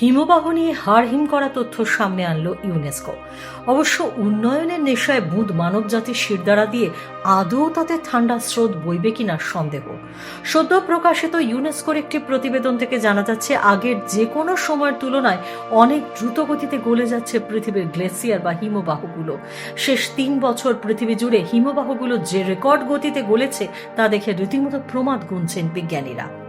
হিমবাহ নিয়ে হাড়হিম করা তথ্য সামনে আনলো ইউনেস্কো। অবশ্য উন্নয়নের নেশায় বুধ মানবজাতির শিরদাঁড়া দিয়ে আদৌ তাতে ঠান্ডা স্রোত বইবে কিনা সন্দেহ। সদ্য প্রকাশিত ইউনেস্কোর একটি প্রতিবেদন থেকে জানা যাচ্ছে, আগের যে কোনো সময়ের তুলনায় অনেক দ্রুত গতিতে গলে যাচ্ছে পৃথিবীর গ্লেসিয়ার বা হিমবাহগুলো। শেষ তিন বছর পৃথিবী জুড়ে হিমবাহগুলো যে রেকর্ড গতিতে গলেছে, তা দেখে রীতিমতো প্রমাদ গুনছেন বিজ্ঞানীরা।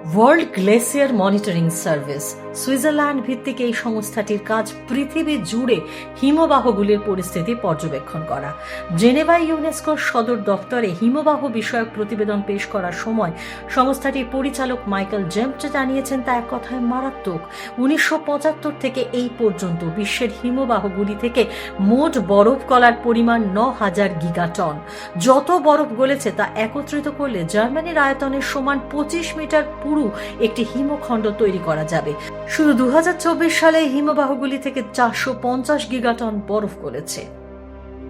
World Glacier Monitoring Service Switzerland ভিত্তিক এই সংস্থাটির কাজ পৃথিবী জুড়ে হিমবাহগুলির পরিস্থিতি পর্যবেক্ষণ করা। জেনেভা ইউনেস্কোর সদর দপ্তরে হিমবাহ বিষয়ক প্রতিবেদন পেশ করার সময় সংস্থাটির পরিচালক মাইকেল জেমট জানিয়েছেন, তা এক কথায় মারাত্মক। উনিশশো পঁচাত্তর থেকে এই পর্যন্ত বিশ্বের হিমবাহগুলি থেকে মোট বরফ গলার পরিমাণ ন হাজার গিগাটন। যত বরফ গলেছে তা একত্রিত করলে জার্মানির আয়তনের সমান পঁচিশ মিটার পুরু একটি হিমখণ্ড তৈরি করা যাবে। শুধু দুই হাজার চব্বিশ সালে হিমবাহগুলি থেকে চারশো পঞ্চাশ গিগাটন বরফ গলেছে।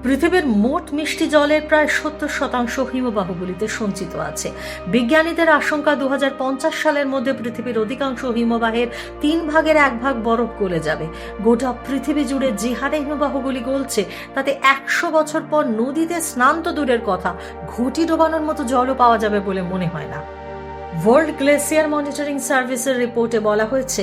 পৃথিবীর মোট মিষ্টি জলের প্রায় সত্তর শতাংশ হিমবাহগুলিতে সঞ্চিত আছে। বিজ্ঞানীদের আশঙ্কা দুহাজার পঞ্চাশ সালের মধ্যে পৃথিবীর অধিকাংশ হিমবাহের তিন ভাগের এক ভাগ বরফ গলে যাবে। গোটা পৃথিবী জুড়ে যে হারে হিমবাহগুলি গলছে, তাতে একশো বছর পর নদীতে স্নান তো দূরের কথা, ঘটি ডোবানোর মতো জলও পাওয়া যাবে বলে মনে হয় না। ওয়ার্ল্ড গ্লেসিয়ার মনিটরিং সার্ভিসের রিপোর্টে বলা হয়েছে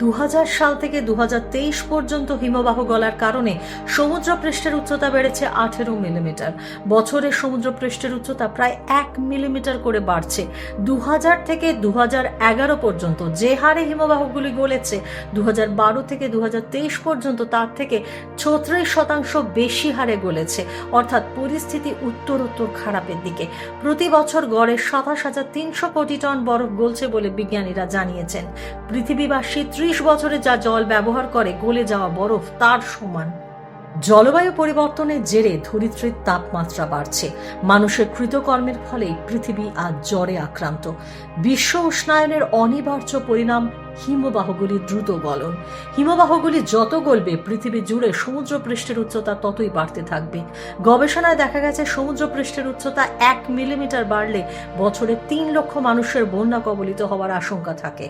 দু হাজার সাল থেকে দু হাজার তেইশ পর্যন্ত হিমবাহ গলার কারণে সমুদ্র পৃষ্ঠের উচ্চতা বেড়েছে আঠেরো মিলিমিটার। বছরে সমুদ্র পৃষ্ঠের উচ্চতা প্রায় এক মিলিমিটার করে বাড়ছে। দু থেকে দু পর্যন্ত যে হারে হিমবাহগুলি গলেছে দু থেকে দু হাজার তেইশ পর্যন্ত তার থেকে ছত্রিশ শতাংশ বেশি হারে গলেছে। অর্থাৎ পরিস্থিতি উত্তরোত্তর খারাপের দিকে। প্রতি বছর গড়ে সাতাশ হাজার তিনশো কোটি টন বরফ গলছে বলে বিজ্ঞানীরা জানিয়েছেন। পৃথিবীবাসী ত্রিশ বছরে যা জল ব্যবহার করে গলে যাওয়া বরফ, তার সমান। জলবায়ু পরিবর্তনের জেরে ধরিত্রীর তাপমাত্রা বাড়ছে। মানুষের কৃতকর্মের ফলে পৃথিবী আজ জ্বরে আক্রান্ত। বিশ্ব উষ্ণায়নের অনিবার্য পরিণাম হিমবাহগুলি দ্রুত গলন। হিমবাহগুলি যত গলবে, পৃথিবী জুড়ে সমুদ্র পৃষ্ঠের উচ্চতা ততই বাড়তে থাকবে। গবেষণায় দেখা গেছে সমুদ্র পৃষ্ঠের উচ্চতা এক মিলিমিটার বাড়লে বছরে তিন লক্ষ মানুষের বন্যা কবলিত হওয়ার আশঙ্কা থাকে।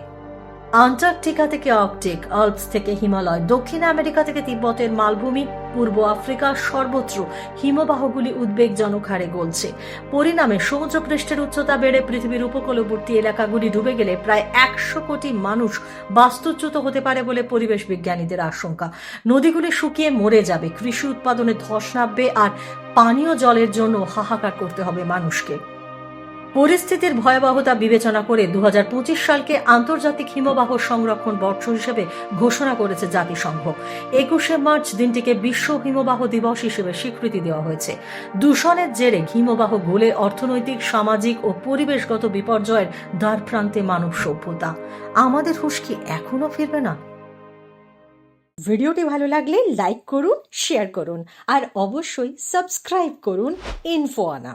আন্টার্কটিকা থেকে আর্কটিক আল্পস থেকে হিমালয়, দক্ষিণ আমেরিকা থেকে তিব্বতের মালভূমি, পূর্ব আফ্রিকার সর্বত্র হিমবাহগুলি উদ্বেগজনক হারে গলছে। পরিণামে সমুদ্র পৃষ্ঠের উচ্চতা বেড়ে পৃথিবীর উপকূলবর্তী এলাকাগুলি ডুবে গেলে প্রায় একশো কোটি মানুষ বাস্তুচ্যুত হতে পারে বলে পরিবেশ বিজ্ঞানীদের আশঙ্কা। নদীগুলি শুকিয়ে মরে যাবে, কৃষি উৎপাদনে ধস নামবে আর পানীয় জলের জন্য হাহাকার করতে হবে মানুষকে। পরিস্থিতির ভয়াবহতা বিবেচনা করে দু হাজার পঁচিশ সালকে আন্তর্জাতিক হিমবাহ সংরক্ষণ বর্ষ হিসেবে ঘোষণা করেছে জাতিসংঘ। একুশে মার্চ দিনটিকে বিশ্ব হিমবাহ দিবস হিসেবে স্বীকৃতি দেওয়া হয়েছে। দূষণের জেরে হিমবাহ গলে অর্থনৈতিক, সামাজিক ও পরিবেশগত বিপর্যয়ের দ্বার প্রান্তে মানব সভ্যতা। আমাদের হুশ কি এখনও ফিরবে না? ভিডিওটি ভালো লাগলে লাইক করুন, শেয়ার করুন, আর অবশ্যই সাবস্ক্রাইব করুন ইনফো আনা।